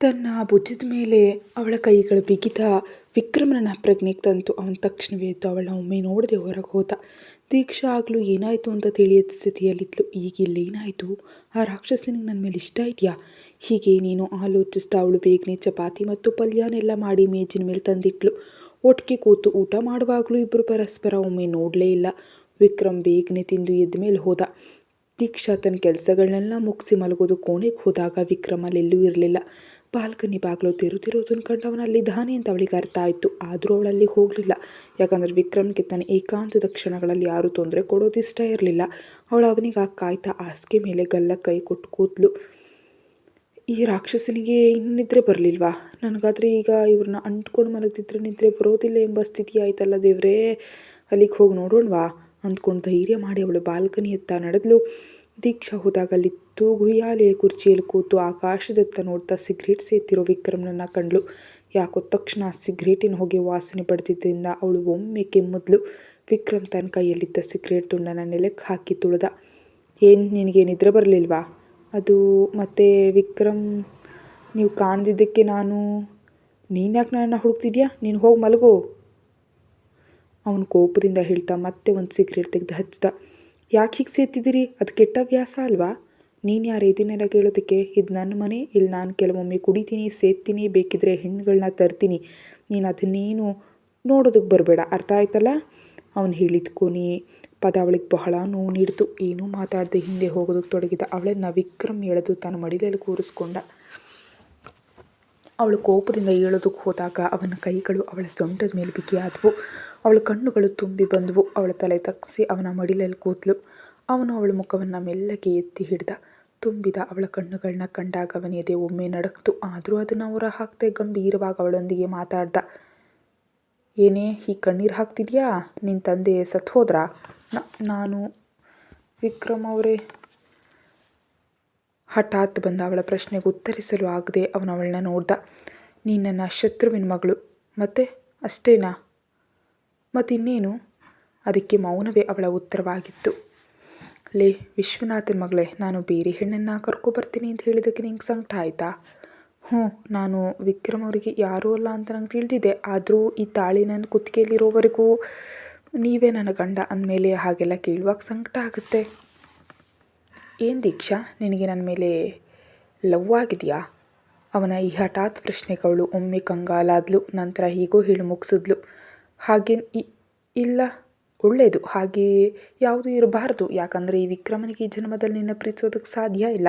ತನ್ನ ಭುಜದ ಮೇಲೆ ಅವಳ ಕೈಗಳು ಬಿಗಿದ ವಿಕ್ರಮನನ್ನ ಪ್ರಜ್ಞೆಗೆ ತಂತು. ಅವನ ತಕ್ಷಣವೇ ಎದ್ದು ಅವಳನ್ನ ಒಮ್ಮೆ ನೋಡದೆ ಹೊರಗೆ ಹೋದ. ದೀಕ್ಷಾ ಆಗಲೂ ಏನಾಯಿತು ಅಂತ ತಿಳಿಯದ ಸ್ಥಿತಿಯಲ್ಲಿದ್ಲು. ಈಗ ಇಲ್ಲೇನಾಯಿತು? ಆ ರಾಕ್ಷಸನಿಗೆ ನನ್ನ ಮೇಲೆ ಇಷ್ಟ ಇದೆಯಾ? ಹೀಗೆ ನೀನು ಆಲೋಚಿಸ್ತಾ ಅವಳು ಬೇಗನೆ ಚಪಾತಿ ಮತ್ತು ಪಲ್ಯನೆಲ್ಲ ಮಾಡಿ ಮೇಜಿನ ಮೇಲೆ ತಂದಿಟ್ಲು. ಒಟ್ಟಿಗೆ ಕೂತು ಊಟ ಮಾಡುವಾಗಲೂ ಇಬ್ಬರು ಪರಸ್ಪರ ಒಮ್ಮೆ ನೋಡಲೇ ಇಲ್ಲ. ವಿಕ್ರಮ್ ಬೇಗನೆ ತಿಂದು ಎದ್ದ ಮೇಲೆ ಹೋದ. ದೀಕ್ಷಾ ತನ್ನ ಕೆಲಸಗಳನ್ನೆಲ್ಲ ಮುಗಿಸಿ ಮಲಗೋದು ಕೋಣೆಗೆ ಹೋದಾಗ ವಿಕ್ರಮ್ ಅಲ್ಲೆಲ್ಲೂ ಇರಲಿಲ್ಲ. ಬಾಲ್ಕನಿ ಬಾಗಿಲು ತೆರೆದಿರೋದನ್ನು ಕಂಡು ಧಾನಿ ಅಂತ ಅವಳಿಗೆ ಅರ್ಥ ಆಯಿತು. ಆದರೂ ಅವಳಲ್ಲಿ ಹೋಗಲಿಲ್ಲ. ಯಾಕಂದರೆ ವಿಕ್ರಮ್ಗೆ ತನ್ನ ಏಕಾಂತದ ಕ್ಷಣಗಳಲ್ಲಿ ಯಾರೂ ತೊಂದರೆ ಕೊಡೋದು ಇಷ್ಟ ಇರಲಿಲ್ಲ. ಅವಳು ಅವನಿಗೆ ಆ ಕಾಯ್ತಾ ಹಾಸಿಗೆ ಮೇಲೆ ಗಲ್ಲ ಕೈ ಕೊಟ್ಟು ಕೂತ್ಲು ಈ ರಾಕ್ಷಸನಿಗೆ ಇನ್ನು ನಿದ್ರೆ ಬರಲಿಲ್ವಾ? ನನಗಾದರೆ ಈಗ ಇವ್ರನ್ನ ಅಂಟ್ಕೊಂಡು ಮಲಗಿದ್ರೆ ನಿದ್ರೆ ಬರೋದಿಲ್ಲ ಎಂಬ ಸ್ಥಿತಿ ಆಯ್ತಲ್ಲ ದೇವರೇ. ಅಲ್ಲಿಗೆ ಹೋಗಿ ನೋಡೋಣವಾ? ಅಂದ್ಕೊಂಡು ಧೈರ್ಯ ಮಾಡಿ ಅವಳು ಬಾಲ್ಕನಿ ಎತ್ತ ನಡೆದ್ಲು. ದೀಕ್ಷಾ ಹೋದಾಗ ಅಲ್ಲಿ ಗುಯ್ಯಾಲೆ ಕುರ್ಚಿಯಲ್ಲಿ ಕೂತು ಆಕಾಶದತ್ತ ನೋಡ್ತಾ ಸಿಗರೇಟ್ ಸೇತಿರೋ ವಿಕ್ರಮ್ನನ್ನ ಕಂಡ್ಳು. ಯಾಕೋ ತಕ್ಷಣ ಸಿಗರೇಟಿನ ಹೋಗಿ ವಾಸನೆ ಪಡೆದಿದ್ದರಿಂದ ಅವಳು ಒಮ್ಮೆ ಕೆಮ್ಮದ್ಲು. ವಿಕ್ರಮ್ ತನ್ನ ಕೈಯಲ್ಲಿದ್ದ ಸಿಗರೇಟ್ ತುಂಡನ ನೆಲಕ್ಕೆ ಹಾಕಿ ತುಳಿದ. ಏನು, ನಿನಗೆ ನಿದ್ರೆ ಬರಲಿಲ್ವಾ? ಅದು ಮತ್ತೆ ವಿಕ್ರಮ್, ನೀವು ಕಾಣದಿದ್ದಕ್ಕೆ ನಾನು, ನೀನು ಯಾಕೆ ನನ್ನ ಹುಡುಕ್ತಿದ್ಯಾ? ನೀನು ಹೋಗಿ ಮಲಗೋ. ಅವನು ಕೋಪದಿಂದ ಹೇಳ್ತಾ ಮತ್ತೆ ಒಂದು ಸಿಗರೇಟ್ ತೆಗೆದು ಹಚ್ಚಿದ ಯಾಕೆ ಹೀಗೆ ಸೇತಿದ್ದೀರಿ? ಅದು ಕೆಟ್ಟ ಅಭ್ಯಾಸ ಅಲ್ವಾ? ನೀನು ಯಾರು ಇದನ್ನೆಲ್ಲ ಕೇಳೋದಕ್ಕೆ? ಇದು ನನ್ನ ಮನೆ ಇಲ್ಲಿ ನಾನು ಕೆಲವೊಮ್ಮೆ ಕುಡಿತೀನಿ ಸೇತ್ತೀನಿ ಬೇಕಿದ್ರೆ ಹೆಣ್ಣುಗಳನ್ನ ತರ್ತೀನಿ. ನೀನು ಅದನ್ನೇನು ನೋಡೋದಕ್ಕೆ ಬರಬೇಡ, ಅರ್ಥ ಆಯ್ತಲ್ಲ? ಅವನು ಹೇಳಿದ ಕೊನೆ ಪದ ಅವಳಿಗೆ ಬಹಳ ನೋವು ನೀಡಿತು. ಏನೂ ಮಾತಾಡದೆ ಹಿಂದೆ ಹೋಗೋದಕ್ಕೆ ತೊಡಗಿದ ಅವಳನ್ನು ವಿಕ್ರಮ್ ಎಳೆದು ತನ್ನ ಮಡಿಲಲ್ಲಿ ಕೂರಿಸ್ಕೊಂಡ. ಅವಳು ಕೋಪದಿಂದ ಹೇಳೋದಕ್ಕೆ ಹೋದಾಗ ಅವನ ಕೈಗಳು ಅವಳ ಸೊಂಟದ ಮೇಲೆ ಬಿಗಿಯಾದವು ಅವಳ ಕಣ್ಣುಗಳು ತುಂಬಿ ಬಂದವು. ಅವಳ ತಲೆ ತಗ್ಸಿ ಅವನ ಮಡಿಲಲ್ಲಿ ಕೂತ್ಲು ಅವನು ಅವಳ ಮುಖವನ್ನು ಮೆಲ್ಲಗೆ ಎತ್ತಿ ಹಿಡ್ದ. ತುಂಬಿದ ಅವಳ ಕಣ್ಣುಗಳನ್ನ ಕಂಡಾಗ ಅವನ ಎದೆ ಒಮ್ಮೆ ನಡಕ್ತು ಆದರೂ ಅದನ್ನು ಅವರ ಹಾಕ್ತೆ ಗಂಭೀರವಾಗಿ ಅವಳೊಂದಿಗೆ ಮಾತಾಡ್ದ. ಏನೇ, ಈ ಕಣ್ಣೀರು ಹಾಕ್ತಿದ್ಯಾ? ನಿನ್ನ ತಂದೆ ಸತ್ತು ಹೋದ್ರಾ? ನಾನು ವಿಕ್ರಮ್ ಅವರೇ. ಹಠಾತ್ ಬಂದ ಅವಳ ಪ್ರಶ್ನೆಗೆ ಉತ್ತರಿಸಲು ಆಗದೆ ಅವನು ಅವಳನ್ನ ನೋಡ್ದ. ನೀನು ನನ್ನ ಶತ್ರುವಿನ ಮಗಳು. ಮತ್ತೆ? ಅಷ್ಟೇನಾ? ಮತ್ತಿನ್ನೇನು? ಅದಕ್ಕೆ ಮೌನವೇ ಅವಳ ಉತ್ತರವಾಗಿತ್ತು. ಲೇ, ವಿಶ್ವನಾಥನ ಮಗಳೇ, ನಾನು ಬೇರೆ ಹೆಣ್ಣನ್ನು ಕರ್ಕೊಬರ್ತೀನಿ ಅಂತ ಹೇಳಿದ್ದಕ್ಕೆ ನಿಂಗೆ ಸಂಕಟ ಆಯಿತಾ? ಹ್ಞೂ, ನಾನು ವಿಕ್ರಮ್ ಅವರಿಗೆ ಯಾರೂ ಅಲ್ಲ ಅಂತ ನಂಗೆ ತಿಳಿದಿದೆ. ಆದರೂ ಈ ತಾಳಿ ನನ್ನ ಕುತ್ತಿಗೆಯಲ್ಲಿರೋವರೆಗೂ ನೀವೇ ನನ್ನ ಗಂಡ ಅಂದಮೇಲೆ ಹಾಗೆಲ್ಲ ಕೇಳುವಾಗ ಸಂಕಟ ಆಗುತ್ತೆ. ಏನು ದೀಕ್ಷಾ, ನಿನಗೆ ನನ್ನ ಮೇಲೆ ಲವ್ ಆಗಿದೆಯಾ? ಅವನ ಈ ಹಠಾತ್ ಪ್ರಶ್ನೆಗಳು ಒಮ್ಮೆ ಕಂಗಾಲಾದ್ಲು, ನಂತರ ಹೀಗೂ ಹೇಳಿ ಮುಗಿಸಿದ್ಲು. ಹಾಗೇನು ಇಲ್ಲ. ಒಳ್ಳೆಯದು ಹಾಗೆಯೇ ಯಾವುದೂ ಇರಬಾರ್ದು. ಯಾಕಂದರೆ ಈ ವಿಕ್ರಮನಿಗೆ ಈ ಜನ್ಮದಲ್ಲಿ ನಿನ್ನ ಪ್ರೀತಿಸೋದಕ್ಕೆ ಸಾಧ್ಯ ಇಲ್ಲ.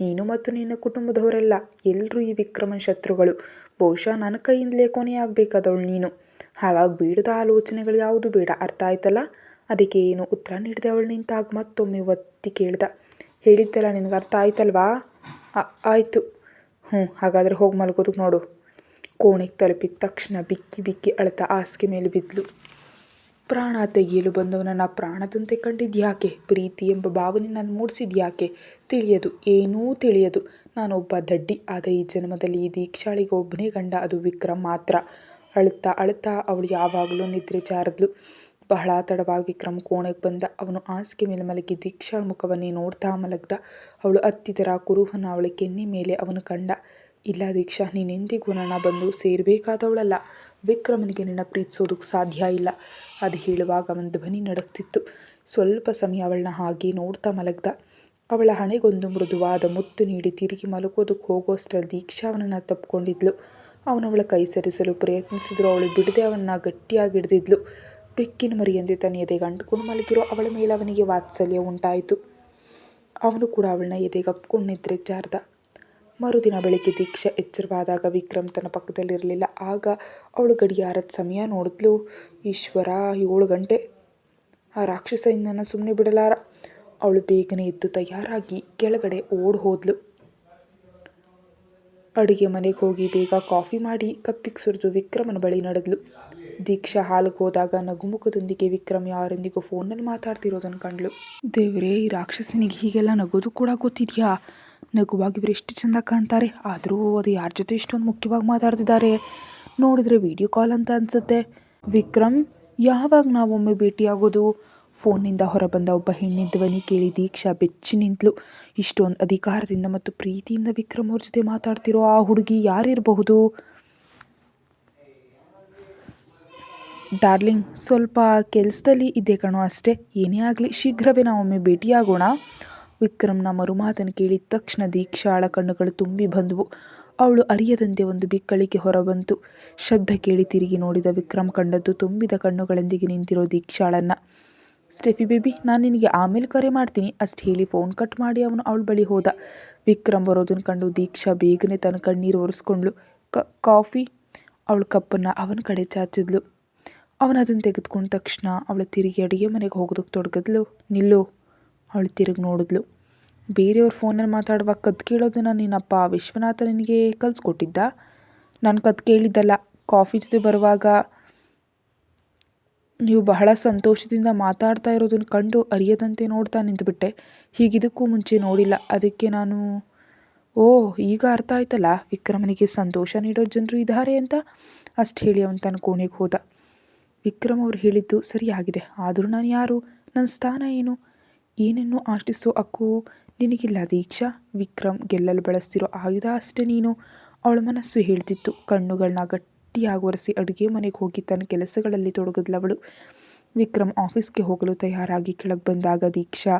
ನೀನು ಮತ್ತು ನಿನ್ನ ಕುಟುಂಬದವರೆಲ್ಲ ಎಲ್ಲರೂ ಈ ವಿಕ್ರಮನ ಶತ್ರುಗಳು. ಬಹುಶಃ ನನ್ನ ಕೈಯಿಂದಲೇ ಕೊನೆಯಾಗಬೇಕಾದವಳು ನೀನು. ಹಾಗಾಗಿ ಬೇಡದ ಆಲೋಚನೆಗಳು ಯಾವುದು ಬೇಡ. ಅರ್ಥ ಆಯ್ತಲ್ಲ? ಅದಕ್ಕೆ ಏನು ಉತ್ತರ ನೀಡಿದೆ ಅವಳು ನಿಂತಾಗ ಮತ್ತೊಮ್ಮೆ ಒತ್ತಿ ಕೇಳ್ದ. ಹೇಳಿದ್ದಲ್ಲ ನಿನಗೆ ಅರ್ಥ ಆಯ್ತಲ್ವಾ? ಆಯಿತು. ಹ್ಞೂ ಹಾಗಾದರೆ ಹೋಗಿ ಮಲ್ಗೋದಕ್ಕೆ ನೋಡು. ಕೋಣೆಗೆ ತಲುಪಿದ ತಕ್ಷಣ ಬಿಕ್ಕಿ ಬಿಕ್ಕಿ ಅಳತ ಹಾಸಿಗೆ ಮೇಲೆ ಬಿದ್ದಳು ಪ್ರಾಣ ತೆಗೆಯಲು ಬಂದವನನ್ನು ಪ್ರಾಣದಂತೆ ಕಂಡಿದ್ಯಾಕೆ? ಪ್ರೀತಿ ಎಂಬ ಭಾವನೆ ನಾನು ಮೂಡಿಸಿದ್ಯಾಕೆ? ತಿಳಿಯದು, ಏನೂ ತಿಳಿಯದು. ನಾನೊಬ್ಬ ದಡ್ಡಿ, ಆದರೆ ಈ ಜನ್ಮದಲ್ಲಿ ಈ ದೀಕ್ಷಾಳಿಗೆ ಒಬ್ಬನೇ ಗಂಡ, ಅದು ವಿಕ್ರಮ್ ಮಾತ್ರ. ಅಳುತ್ತಾ ಅಳುತ್ತಾ ಅವಳು ಯಾವಾಗಲೂ ನಿದ್ರೆ ಜಾರದ್ಲು. ಬಹಳ ತಡವಾಗಿ ವಿಕ್ರಮ್ ಕೋಣೆಗೆ ಬಂದ. ಅವನು ಹಾಸಿಗೆ ಮೇಲೆ ಮಲಗಿ ದೀಕ್ಷಾಳ ಮುಖವನ್ನೇ ನೋಡ್ತಾ ಮಲಗ್ದ. ಅವಳು ಹತ್ತಿದರ ಕುರುಹನ ಅವಳ ಕೆನ್ನೆ ಮೇಲೆ ಅವನು ಕಂಡ. ಇಲ್ಲ ದೀಕ್ಷಾ ನೀನೆಂದಿಗೂ ನನ್ನ ಬಂದು ಸೇರಬೇಕಾದವಳಲ್ಲ. ವಿಕ್ರಮನಿಗೆ ನಿನ್ನ ಪ್ರೀತಿಸೋದಕ್ಕೆ ಸಾಧ್ಯ ಇಲ್ಲ. ಅದು ಹೇಳುವಾಗ ಅವನ ಧ್ವನಿ ನಡಕ್ತಿತ್ತು ಸ್ವಲ್ಪ ಸಮಯ ಅವಳನ್ನ ಹಾಗೆ ನೋಡ್ತಾ ಮಲಗ್ದ. ಅವಳ ಹಣೆಗೊಂದು ಮೃದುವಾದ ಮುತ್ತು ನೀಡಿ ತಿರುಗಿ ಮಲಗೋದಕ್ಕೆ ಹೋಗೋಷ್ಟರಲ್ಲಿ ದೀಕ್ಷಾ ಅವನನ್ನು ತಪ್ಪಿಕೊಂಡಿದ್ಲು ಅವನವಳ ಕೈ ಸರಿಸಲು ಪ್ರಯತ್ನಿಸಿದ್ರು. ಅವಳು ಬಿಡದೆ ಅವನ್ನ ಗಟ್ಟಿಯಾಗಿ ಹಿಡಿದಿದ್ಲು. ಬೆಕ್ಕಿನ ಮರಿಯಂತೆ ತನ್ನ ಎದೆಗೆ ಅಂಟ್ಕೊಂಡು ಮಲಗಿರೋ ಅವಳ ಮೇಲೆ ಅವನಿಗೆ ವಾತ್ಸಲ್ಯ ಉಂಟಾಯಿತು. ಅವನು ಕೂಡ ಅವಳನ್ನ ಎದೆಗೆ ಅಪ್ಕೊಂಡು ನಿದ್ರೆ ಜಾರ್ದ. ಮರುದಿನ ಬೆಳಿಗ್ಗೆ ದೀಕ್ಷಾ ಎಚ್ಚರವಾದಾಗ ವಿಕ್ರಮ್ ತನ್ನ ಪಕ್ಕದಲ್ಲಿರಲಿಲ್ಲ. ಆಗ ಅವಳು ಗಡಿಯಾರದ ಸಮಯ ನೋಡಿದ್ಲು ಈಶ್ವರ, ಏಳು ಗಂಟೆ. ಆ ರಾಕ್ಷಸ ಇನ್ನನ್ನು ಸುಮ್ಮನೆ ಬಿಡಲಾರ? ಅವಳು ಬೇಗನೆ ಎದ್ದು ತಯಾರಾಗಿ ಕೆಳಗಡೆ ಓಡಿ ಹೋದ್ಲು. ಅಡುಗೆ ಮನೆಗೆ ಹೋಗಿ ಬೇಗ ಕಾಫಿ ಮಾಡಿ ಕಪ್ಪಿಗೆ ಸುರಿದು ವಿಕ್ರಮನ ಬಳಿ ನಡೆದ್ಲು. ದೀಕ್ಷಾ ಹಾಲಿಗೆ ಹೋದಾಗ ನಗುಮುಖದೊಂದಿಗೆ ವಿಕ್ರಮ್ ಯಾರೊಂದಿಗೂ ಫೋನಲ್ಲಿ ಮಾತಾಡ್ತಿರೋದನ್ನು ಕಂಡ್ಲು. ದೇವರೇ, ಈ ರಾಕ್ಷಸನಿಗೆ ಹೀಗೆಲ್ಲ ನಗೋದು ಕೂಡ ಗೊತ್ತಿದೆಯಾ? ನಗುವಾಗಿ ಇವರು ಎಷ್ಟು ಚೆಂದ ಕಾಣ್ತಾರೆ. ಆದರೂ ಅದು ಯಾರ ಜೊತೆ ಇಷ್ಟೊಂದು ಮುಖ್ಯವಾಗಿ ಮಾತಾಡ್ತಿದ್ದಾರೆ. ನೋಡಿದರೆ ವಿಡಿಯೋ ಕಾಲ್ ಅಂತ ಅನಿಸುತ್ತೆ. ವಿಕ್ರಮ್, ಯಾವಾಗ ನಾವೊಮ್ಮೆ ಭೇಟಿಯಾಗೋದು? ಫೋನ್ನಿಂದ ಹೊರಬಂದ ಒಬ್ಬ ಹೆಣ್ಣಿನ ಧ್ವನಿ ಕೇಳಿ ದೀಕ್ಷಾ ಬೆಚ್ಚಿ ನಿಂತಳು ಇಷ್ಟೊಂದು ಅಧಿಕಾರದಿಂದ ಮತ್ತು ಪ್ರೀತಿಯಿಂದ ವಿಕ್ರಮ್ ಅವ್ರ ಜೊತೆ ಮಾತಾಡ್ತಿರೋ ಆ ಹುಡುಗಿ ಯಾರಿರಬಹುದು? ಡಾರ್ಲಿಂಗ್, ಸ್ವಲ್ಪ ಕೆಲಸದಲ್ಲಿ ಇದ್ದೆ ಕಣೋ ಅಷ್ಟೇ. ಏನೇ ಆಗಲಿ, ಶೀಘ್ರವೇ ನಾವೊಮ್ಮೆ ಭೇಟಿಯಾಗೋಣ. ವಿಕ್ರಮ್ನ ಮರುಮಾತನ್ನು ಕೇಳಿದ ತಕ್ಷಣ ದೀಕ್ಷಾಳ ಕಣ್ಣುಗಳು ತುಂಬಿ ಬಂದವು. ಅವಳು ಅರಿಯದಂತೆ ಒಂದು ಬಿಕ್ಕಳಿಗೆ ಹೊರಬಂತು. ಶಬ್ದ ಕೇಳಿ ತಿರುಗಿ ನೋಡಿದ ವಿಕ್ರಮ್ ಕಂಡದ್ದು ತುಂಬಿದ ಕಣ್ಣುಗಳೊಂದಿಗೆ ನಿಂತಿರೋ ದೀಕ್ಷಾಳನ್ನು. ಸ್ಟೆಫಿ ಬೇಬಿ, ನಾನು ನಿನಗೆ ಆಮೇಲೆ ಕರೆ ಮಾಡ್ತೀನಿ. ಅಷ್ಟು ಹೇಳಿ ಫೋನ್ ಕಟ್ ಮಾಡಿ ಅವನು ಅವಳ ಬಳಿ ಹೋದ. ವಿಕ್ರಮ್ ಬರೋದನ್ನು ಕಂಡು ದೀಕ್ಷಾ ಬೇಗನೆ ತನ್ನ ಕಣ್ಣೀರು ಒರೆಸ್ಕೊಂಡ್ಳು. ಕ, ಕಾಫಿ? ಅವಳ ಕಪ್ಪನ್ನು ಅವನ ಕಡೆ ಚಾಚಿದ್ಲು. ಅವನು ಅದನ್ನು ತೆಗೆದುಕೊಂಡ ತಕ್ಷಣ ಅವಳು ತಿರುಗಿ ಅಡುಗೆ ಮನೆಗೆ ಹೋಗೋದಕ್ಕೆ ತೊಡಗಿದ್ಲು. ನಿಲ್ಲು. ಅವಳು ತಿರುಗಿ ನೋಡಿದ್ಲು. ಬೇರೆಯವ್ರ ಫೋನಲ್ಲಿ ಮಾತಾಡುವಾಗ ಕದ್ದು ಕೇಳೋದನ್ನ ನಿನ್ನಪ್ಪ ವಿಶ್ವನಾಥ ನಿನಗೆ ಕಲಿಸ್ಕೊಟ್ಟಿದ್ದ? ನಾನು ಕದ್ದು ಕೇಳಿದ್ದಲ್ಲ ಕಾಫಿ ಜೊತೆ ಬರುವಾಗ ನೀವು ಬಹಳ ಸಂತೋಷದಿಂದ ಮಾತಾಡ್ತಾ ಇರೋದನ್ನು ಕಂಡು ಅರಿಯದಂತೆ ನೋಡ್ತಾ ನಿಂತುಬಿಟ್ಟೆ. ಹೀಗಿದಕ್ಕೂ ಮುಂಚೆ ನೋಡಿಲ್ಲ. ಅದಕ್ಕೆ ನಾನು, ಓ, ಈಗ ಅರ್ಥ ಆಯ್ತಲ್ಲ? ವಿಕ್ರಮನಿಗೆ ಸಂತೋಷ ನೀಡೋ ಜನರು ಇದ್ದಾರೆ ಅಂತ? ಅಷ್ಟು ಹೇಳಿ ಅವನು ತನ್ನ ಕೋಣೆಗೆ ಹೋದ. ವಿಕ್ರಮ್ ಅವ್ರು ಹೇಳಿದ್ದು ಸರಿಯಾಗಿದೆ. ಆದರೂ ನಾನು ಯಾರು? ನನ್ನ ಸ್ಥಾನ ಏನು? ಏನನ್ನು ಆಶಿಸೋ ಹಕ್ಕು ನಿನಗಿಲ್ಲ ದೀಕ್ಷಾ? ವಿಕ್ರಮ್ ಗೆಲ್ಲಲು ಬಳಸ್ತಿರೋ ಆಯುಧ ಅಷ್ಟೇ ನೀನು? ಅವಳ ಮನಸ್ಸು ಹೇಳ್ತಿತ್ತು. ಕಣ್ಣುಗಳನ್ನ ಗಟ್ಟಿಯಾಗಿ ಒರೆಸಿ ಅಡುಗೆ ಮನೆಗೆ ಹೋಗಿ ತನ್ನ ಕೆಲಸಗಳಲ್ಲಿ ತೊಡಗಿದ್ಲವಳು ವಿಕ್ರಮ್ ಆಫೀಸ್ಗೆ ಹೋಗಲು ತಯಾರಾಗಿ ಕೆಳಗೆ ಬಂದಾಗ ದೀಕ್ಷಾ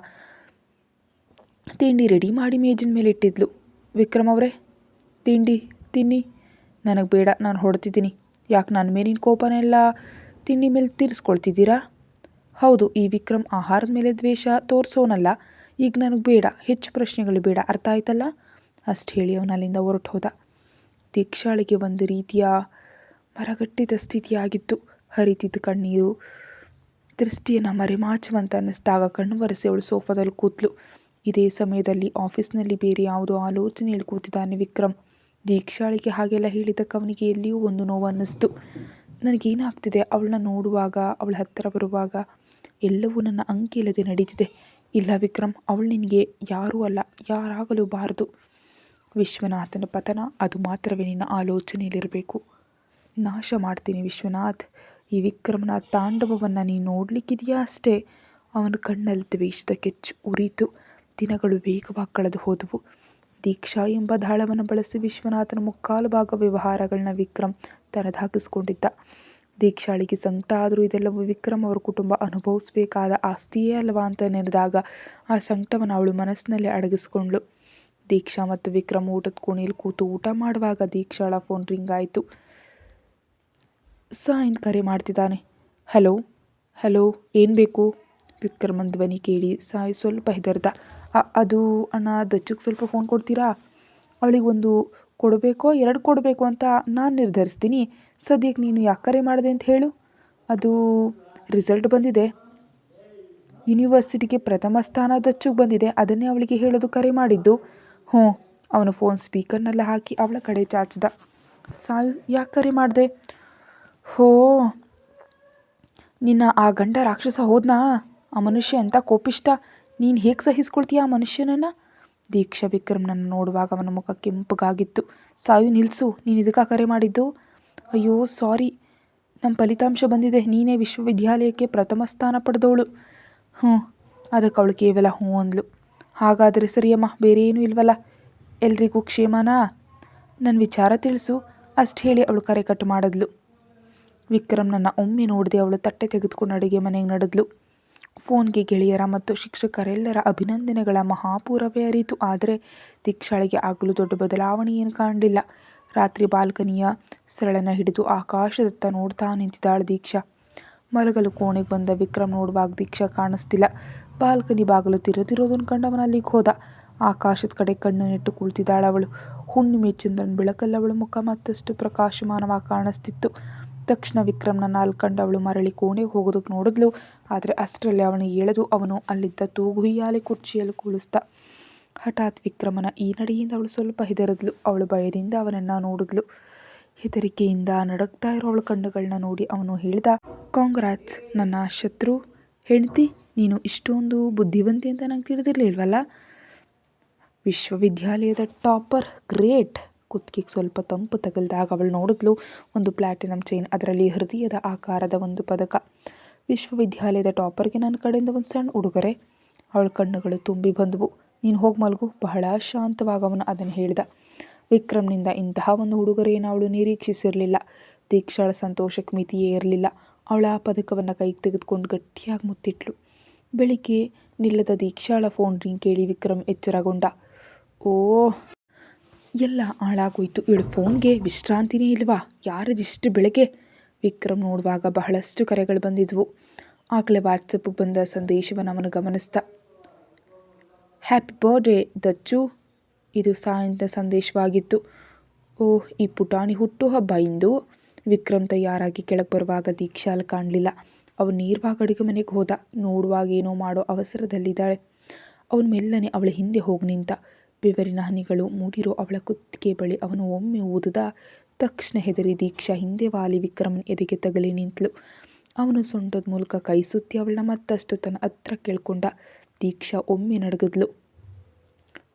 ತಿಂಡಿ ರೆಡಿ ಮಾಡಿ ಮೇಜಿನ ಮೇಲೆ ಇಟ್ಟಿದ್ಲು. ವಿಕ್ರಮ್ ಅವರೇ, ತಿಂಡಿ, ತಿನ್ನಿ. ನನಗೆ ಬೇಡ, ನಾನು ಹೊಡ್ತಿದ್ದೀನಿ ಯಾಕೆ ನನ್ನ ಮೇಲಿನ ಕೋಪನೆಲ್ಲ ತಿಂಡಿ ಮೇಲೆ ತೀರಿಸ್ಕೊಳ್ತಿದ್ದೀರಾ? ಹೌದು, ಈ ವಿಕ್ರಮ್ ಆಹಾರದ ಮೇಲೆ ದ್ವೇಷ ತೋರಿಸೋನಲ್ಲ. ಈಗ ನನಗೆ ಬೇಡ, ಹೆಚ್ಚು ಪ್ರಶ್ನೆಗಳು ಬೇಡ, ಅರ್ಥ ಆಯ್ತಲ್ಲ? ಅಷ್ಟು ಹೇಳಿ ಅವನು ಅಲ್ಲಿಂದ ಹೊರಟು ಹೋದ ದೀಕ್ಷಾಳಿಗೆ ಒಂದು ರೀತಿಯ ಮರಗಟ್ಟಿದ ಸ್ಥಿತಿಯಾಗಿತ್ತು. ಹರಿತಿದ್ದ ಕಣ್ಣೀರು, ದೃಷ್ಟಿಯನ್ನು ಮರೆಮಾಚುವಂತ ಅನ್ನಿಸ್ದಾಗ ಕಣ್ಣು ಒರೆಸಿ ಅವಳು ಸೋಫಾದಲ್ಲಿ ಕೂತ್ಲು. ಇದೇ ಸಮಯದಲ್ಲಿ ಆಫೀಸ್ನಲ್ಲಿ ಬೇರೆ ಯಾವುದೋ ಆಲೋಚನೆಯಲ್ಲಿ ಕೂತಿದ್ದಾನೆ ವಿಕ್ರಮ್. ದೀಕ್ಷಾಳಿಗೆ ಹಾಗೆಲ್ಲ ಹೇಳಿದಕ್ಕೆ ಅವನಿಗೆ ಎಲ್ಲಿಯೂ ಒಂದು ನೋವು ಅನ್ನಿಸ್ತು. ನನಗೇನಾಗ್ತಿದೆ? ಅವಳನ್ನ ನೋಡುವಾಗ, ಅವಳ ಹತ್ತಿರ ಬರುವಾಗ ಎಲ್ಲವೂ ನನ್ನ ಅಂಕಿಲ್ಲದೆ ನಡೀತಿದೆ. ಇಲ್ಲ ವಿಕ್ರಮ್, ಅವಳು ನಿನಗೆ ಯಾರೂ ಅಲ್ಲ, ಯಾರಾಗಲೂ ಬಾರದು. ವಿಶ್ವನಾಥನ ಪತನ, ಅದು ಮಾತ್ರವೇ ನಿನ್ನ ಆಲೋಚನೆಯಲ್ಲಿರಬೇಕು. ನಾಶ ಮಾಡ್ತೀನಿ ವಿಶ್ವನಾಥ್. ಈ ವಿಕ್ರಮನ ತಾಂಡವವನ್ನು ನೀನು ನೋಡಲಿಕ್ಕಿದೆಯಾ ಅಷ್ಟೇ? ಅವನ ಕಣ್ಣಲ್ಲಿ ದ್ವೇಷದ ಕೆಚ್ಚು ಉರಿತು. ದಿನಗಳು ವೇಗವಾಗಿ ಕಳೆದು ಹೋದವು. ದೀಕ್ಷಾ ಎಂಬ ದಾಳವನ್ನು ಬಳಸಿ ವಿಶ್ವನಾಥನ ಮುಕ್ಕಾಲು ಭಾಗ ವ್ಯವಹಾರಗಳನ್ನ ವಿಕ್ರಮ್ ತನ್ನದಾಗಿಸ್ಕೊಂಡಿದ್ದ ದೀಕ್ಷಾಳಿಗೆ ಸಂಕಟ. ಆದರೂ ಇದೆಲ್ಲವೂ ವಿಕ್ರಮ್ ಅವರ ಕುಟುಂಬ ಅನುಭವಿಸಬೇಕಾದ ಆಸ್ತಿಯೇ ಅಲ್ವಾ ಅಂತ ನೆನೆದಾಗ ಆ ಸಂಕಟವನ್ನು ಅವಳು ಮನಸ್ಸಿನಲ್ಲಿ ಅಡಗಿಸ್ಕೊಂಡ್ಳು. ದೀಕ್ಷಾ ಮತ್ತು ವಿಕ್ರಮ್ ಊಟದ ಕೋಣೆಯಲ್ಲಿ ಕೂತು ಊಟ ಮಾಡುವಾಗ ದೀಕ್ಷಾಳ ಫೋನ್ ರಿಂಗ್ ಆಯಿತು. ಸಾಯಿನ್ ಕರೆ ಮಾಡ್ತಿದ್ದಾನೆ. ಹಲೋ ಹಲೋ, ಏನು ಬೇಕು? ವಿಕ್ರಮನ್ ಧ್ವನಿ ಕೇಳಿ ಸಾಯಿ ಸ್ವಲ್ಪ ಹೆದರ್ದ. ಅದು ಅಣ್ಣ ದಚ್ಚುಗೆ ಸ್ವಲ್ಪ ಫೋನ್ ಕೊಡ್ತೀರಾ? ಅವಳಿಗೊಂದು ಕೊಡಬೇಕೋ, ಎರಡು ಕೊಡಬೇಕು ಅಂತ ನಾನು ನಿರ್ಧರಿಸ್ತೀನಿ. ಸದ್ಯಕ್ಕೆ ನೀನು ಯಾಕೆ ಕರೆ ಮಾಡಿದೆ ಅಂತ ಹೇಳು. ಅದು ರಿಸಲ್ಟ್ ಬಂದಿದೆ. ಯೂನಿವರ್ಸಿಟಿಗೆ ಪ್ರಥಮ ಸ್ಥಾನ ದಚ್ಚುಗೆ ಬಂದಿದೆ. ಅದನ್ನೇ ಅವಳಿಗೆ ಹೇಳೋದು ಕರೆ ಮಾಡಿದ್ದು. ಹ್ಞೂ, ಅವನು ಫೋನ್ ಸ್ಪೀಕರ್ನೆಲ್ಲ ಹಾಕಿ ಅವಳ ಕಡೆ ಚಾಚಿದ. ಸಾಯು, ಯಾಕೆ ಕರೆ ಮಾಡಿದೆ? ಹೋ, ನಿನ್ನ ಆ ಗಂಡ ರಾಕ್ಷಸ ಹೋದ್ನಾ? ಆ ಮನುಷ್ಯ ಎಂಥ ಕೋಪಿಷ್ಟ? ನೀನು ಹೇಗೆ ಸಹಿಸ್ಕೊಳ್ತೀಯ ಆ ಮನುಷ್ಯನನ್ನು? ದೀಕ್ಷಾ ವಿಕ್ರಮ್ನನ್ನು ನೋಡುವಾಗ ಅವನ ಮುಖ ಕೆಂಪುಗಾಗಿತ್ತು. ಸಾಯು ನಿಲ್ಲಿಸು ನೀನು ಇದಕ್ಕೆ ಕರೆ ಮಾಡಿದ್ದು? ಅಯ್ಯೋ, ಸಾರಿ. ನಮ್ಮ ಫಲಿತಾಂಶ ಬಂದಿದೆ. ನೀನೇ ವಿಶ್ವವಿದ್ಯಾಲಯಕ್ಕೆ ಪ್ರಥಮ ಸ್ಥಾನ ಪಡೆದವಳು. ಹ್ಞೂ ಅದಕ್ಕೆ ಅವಳು ಕೇವಲ ಹ್ಞೂ ಅಂದ್ಲು. ಹಾಗಾದರೆ ಸರಿಯಮ್ಮ ಬೇರೆ ಏನೂ ಇಲ್ವಲ್ಲ? ಎಲ್ರಿಗೂ ಕ್ಷೇಮನಾ? ನನ್ನ ವಿಚಾರ ತಿಳಿಸು. ಅಷ್ಟು ಹೇಳಿ ಅವಳು ಕರೆ ಕಟ್ ಮಾಡಿದ್ಲು. ವಿಕ್ರಮ್ನನ್ನ ಒಮ್ಮೆ ನೋಡಿದೆ ಅವಳು ತಟ್ಟೆ ತೆಗೆದುಕೊಂಡು ಅಡುಗೆ ಮನೆಗೆ ನಡೆದ್ಲು. ಫೋನ್ಗೆ ಗೆಳೆಯರ ಮತ್ತು ಶಿಕ್ಷಕರೆಲ್ಲರ ಅಭಿನಂದನೆಗಳ ಮಹಾಪೂರವೇ ಅರಿತು. ಆದರೆ ದೀಕ್ಷಾಳಿಗೆ ಆಗಲು ದೊಡ್ಡ ಬದಲಾವಣೆ ಏನು ಕಾಣಲಿಲ್ಲ. ರಾತ್ರಿ ಬಾಲ್ಕನಿಯ ಸರಳನ ಹಿಡಿದು ಆಕಾಶದತ್ತ ನೋಡ್ತಾ ನಿಂತಿದ್ದಾಳೆ ದೀಕ್ಷಾ. ಮಲಗಲು ಕೋಣೆಗೆ ಬಂದ ವಿಕ್ರಮ್ ನೋಡುವಾಗ ದೀಕ್ಷಾ ಕಾಣಿಸ್ತಿಲ್ಲ. ಬಾಲ್ಕನಿ ಬಾಗಿಲು ತಿರುತಿರೋದನ್ನು ಕಂಡವನ ಅಲ್ಲಿಗೆ ಹೋದ. ಆಕಾಶದ ಕಡೆ ಕಣ್ಣು ನೆಟ್ಟು ಕುಳಿತಿದ್ದಾಳವಳು ಹುಣ್ಣಿಮೆ ಚಂದ್ರನ ಬೆಳಕಲ್ಲವಳು ಮುಖ ಮತ್ತಷ್ಟು ಪ್ರಕಾಶಮಾನವಾಗಿ ಕಾಣಿಸ್ತಿತ್ತು. ತಕ್ಷಣ ವಿಕ್ರಮ್ನ ನಾಲ್ಕು ಕಂಡು ಅವಳು ಮರಳಿ ಕೋಣೆಗೆ ಹೋಗೋದಕ್ಕೆ ನೋಡಿದ್ಲು. ಆದರೆ ಅಷ್ಟರಲ್ಲಿ ಅವನು ಎಳೆದು ಅವನು ಅಲ್ಲಿದ್ದ ತೂಗುಯ್ಯಾಲೆ ಕುರ್ಚಿಯಲ್ಲಿ ಕುಳಿಸ್ದ. ಹಠಾತ್ ವಿಕ್ರಮನ ಈ ನಡೆಯಿಂದ ಅವಳು ಸ್ವಲ್ಪ ಹೆದರಿದ್ಲು. ಅವಳು ಭಯದಿಂದ ಅವನನ್ನು ನೋಡಿದ್ಲು. ಹೆದರಿಕೆಯಿಂದ ನಡಕ್ತಾ ಇರೋ ಅವಳು ಕಣ್ಣುಗಳನ್ನ ನೋಡಿ ಅವನು ಹೇಳಿದ, ಕಾಂಗ್ರಾಟ್ಸ್, ನನ್ನ ಶತ್ರು. ಹೆಂಡತಿ, ನೀನು ಇಷ್ಟೊಂದು ಬುದ್ಧಿವಂತೆ ಅಂತ ನಂಗೆ ತಿಳಿದಿರಲಿಲ್ವಲ್ಲ? ವಿಶ್ವವಿದ್ಯಾಲಯದ ಟಾಪರ್, ಗ್ರೇಟ್. ಕುತ್ತಿಗೆಗೆ ಸ್ವಲ್ಪ ತಂಪು ತಗಲ್ದಾಗ ಅವಳು ನೋಡಿದ್ಲು ಒಂದು ಪ್ಲಾಟಿನಮ್ ಚೈನ್. ಅದರಲ್ಲಿ ಹೃದಯದ ಆಕಾರದ ಒಂದು ಪದಕ. ವಿಶ್ವವಿದ್ಯಾಲಯದ ಟಾಪರ್ಗೆ ನನ್ನ ಕಡೆಯಿಂದ ಒಂದು ಸಣ್ಣ ಉಡುಗೊರೆ. ಅವಳ ಕಣ್ಣುಗಳು ತುಂಬಿ ಬಂದವು. ನೀನು ಹೋಗಿ ಮಲಗು. ಬಹಳ ಶಾಂತವಾಗಿ ಅವನು ಅದನ್ನು ಹೇಳಿದ. ವಿಕ್ರಮ್ನಿಂದ ಇಂತಹ ಒಂದು ಉಡುಗೊರೆಯನ್ನು ಅವಳು ನಿರೀಕ್ಷಿಸಿರಲಿಲ್ಲ. ದೀಕ್ಷಾಳ ಸಂತೋಷಕ್ಕೆ ಮಿತಿಯೇ ಇರಲಿಲ್ಲ. ಅವಳ ಆ ಪದಕವನ್ನು ಕೈಗೆ ತೆಗೆದುಕೊಂಡು ಗಟ್ಟಿಯಾಗಿ ಮುತ್ತಿಟ್ಲು. ಬೆಳಿಗ್ಗೆ ನಿಲ್ಲದ ದೀಕ್ಷಾಳ ಫೋನ್ ರಿಂಗ್ ಕೇಳಿ ವಿಕ್ರಮ್ ಎಚ್ಚರಗೊಂಡ. ಓ ಎಲ್ಲ ಹಾಳಾಗೋಯ್ತು. ಇಳು ಫೋನ್ಗೆ ವಿಶ್ರಾಂತಿನೇ ಇಲ್ವಾ? ಯಾರದಿಷ್ಟು ಬೆಳಗ್ಗೆ? ವಿಕ್ರಮ್ ನೋಡುವಾಗ ಬಹಳಷ್ಟು ಕರೆಗಳು ಬಂದಿದ್ವು. ಆಗಲೇ ವಾಟ್ಸಪ್ಗೆ ಬಂದ ಸಂದೇಶವನ್ನು ಅವನು ಗಮನಿಸ್ದ ಹ್ಯಾಪಿ ಬರ್ಡೇ ದಚ್ಚು. ಇದು ಸಾಯಂತ ಸಂದೇಶವಾಗಿತ್ತು. ಓಹ್, ಈ ಪುಟಾಣಿ ಹುಟ್ಟು ಹಬ್ಬ ಇಂದು. ವಿಕ್ರಮ್ ತಯಾರಾಗಿ ಕೆಳಗೆ ಬರುವಾಗ ದೀಕ್ಷಾಲ್ ಕಾಣಲಿಲ್ಲ. ಅವನು ನೇರವಾಗಿ ಅಡುಗೆ ಮನೆಗೆ ಹೋದ. ನೋಡುವಾಗ ಏನೋ ಮಾಡೋ ಅವಸರದಲ್ಲಿದ್ದಾಳೆ. ಅವನು ಮೆಲ್ಲನೆ ಅವಳ ಹಿಂದೆ ಹೋಗಿ ನಿಂತ. ಬೆವರಿನ ಹನಿಗಳು ಮೂಡಿರೋ ಅವಳ ಕುತ್ತಿಗೆ ಬಳಿ ಅವನು ಒಮ್ಮೆ ಊದಿದ. ತಕ್ಷಣ ಹೆದರಿ ದೀಕ್ಷಾ ಹಿಂದೆ ವಾಲಿ ವಿಕ್ರಮನ್ ಎದೆಗೆ ತಗಲಿ ನಿಂತಳು ಅವನು ಸೊಂಟದ ಮೂಲಕ ಕೈ ಸುತ್ತಿ ಅವಳನ್ನ ಮತ್ತಷ್ಟು ತನ್ನ ಹತ್ರ ಕೇಳ್ಕೊಂಡ. ದೀಕ್ಷಾ ಒಮ್ಮೆ ನಡಗದ್ಲು.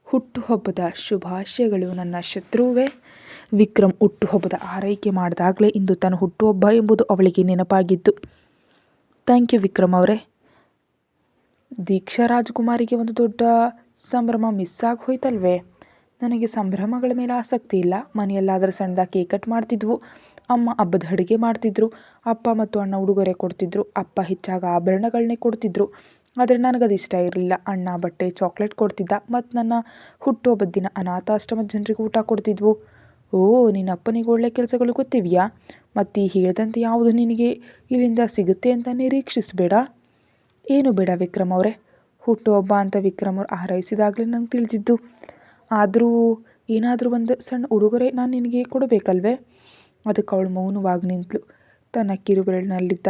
ಹುಟ್ಟುಹಬ್ಬದ ಶುಭಾಶಯಗಳು ನನ್ನ ಶತ್ರುವೇ. ವಿಕ್ರಮ್ ಹುಟ್ಟುಹಬ್ಬದ ಆರೈಕೆ ಮಾಡಿದಾಗಲೇ ಇಂದು ತನ್ನ ಹುಟ್ಟುಹಬ್ಬ ಎಂಬುದು ಅವಳಿಗೆ ನೆನಪಾಗಿದ್ದು. ಥ್ಯಾಂಕ್ ಯು ವಿಕ್ರಮ್ ಅವರೇ. ದೀಕ್ಷಾ ರಾಜಕುಮಾರಿಗೆ ಒಂದು ದೊಡ್ಡ ಸಂಭ್ರಮ ಮಿಸ್ ಆಗಿ ಹೋಯ್ತಲ್ವೇ? ನನಗೆ ಸಂಭ್ರಮಗಳ ಮೇಲೆ ಆಸಕ್ತಿ ಇಲ್ಲ. ಮನೆಯಲ್ಲಾದರೆ ಸಣ್ಣದಾಗಿ ಕೇಕ್ ಕಟ್ ಮಾಡ್ತಿದ್ವು. ಅಮ್ಮ ಹಬ್ಬದ ಅಡುಗೆ ಮಾಡ್ತಿದ್ರು. ಅಪ್ಪ ಮತ್ತು ಅಣ್ಣ ಉಡುಗೊರೆ ಕೊಡ್ತಿದ್ರು. ಅಪ್ಪ ಹೆಚ್ಚಾಗಿ ಆಭರಣಗಳನ್ನೇ ಕೊಡ್ತಿದ್ರು. ಆದರೆ ನನಗದು ಇಷ್ಟ ಇರಲಿಲ್ಲ. ಅಣ್ಣ ಬಟ್ಟೆ, ಚಾಕ್ಲೇಟ್ ಕೊಡ್ತಿದ್ದ. ಮತ್ತು ನನ್ನ ಹುಟ್ಟುಹಬ್ಬದ ದಿನ ಅನಾಥಾಶ್ರಮದ ಜನರಿಗೆ ಊಟ ಕೊಡ್ತಿದ್ವು. ಓ, ನಿನ್ನ ಅಪ್ಪನಿಗೆ ಒಳ್ಳೆ ಕೆಲಸಗಳು ಗೊತ್ತಿವ್ಯಾ? ಮತ್ತು ಈ ಹೇಳಿದಂತೆ ಯಾವುದು ನಿನಗೆ ಇಲ್ಲಿಂದ ಸಿಗುತ್ತೆ ಅಂತ ನಿರೀಕ್ಷಿಸಬೇಡ? ಏನು ಬೇಡ ವಿಕ್ರಮ್ ಅವರೇ? ಹುಟ್ಟುಹಬ್ಬ ಅಂತ ವಿಕ್ರಮರು ಹಾರೈಸಿದಾಗಲೇ ನಂಗೆ ತಿಳಿದಿದ್ದು. ಆದರೂ ಏನಾದರೂ ಒಂದು ಸಣ್ಣ ಉಡುಗೊರೆ ನಾನು ನಿನಗೆ ಕೊಡಬೇಕಲ್ವೇ? ಅದಕ್ಕೆ ಅವಳು ಮೌನವಾಗಿ ನಿಂತಳು ತನ್ನ ಕಿರುಬೆರಳಿನಲ್ಲಿದ್ದ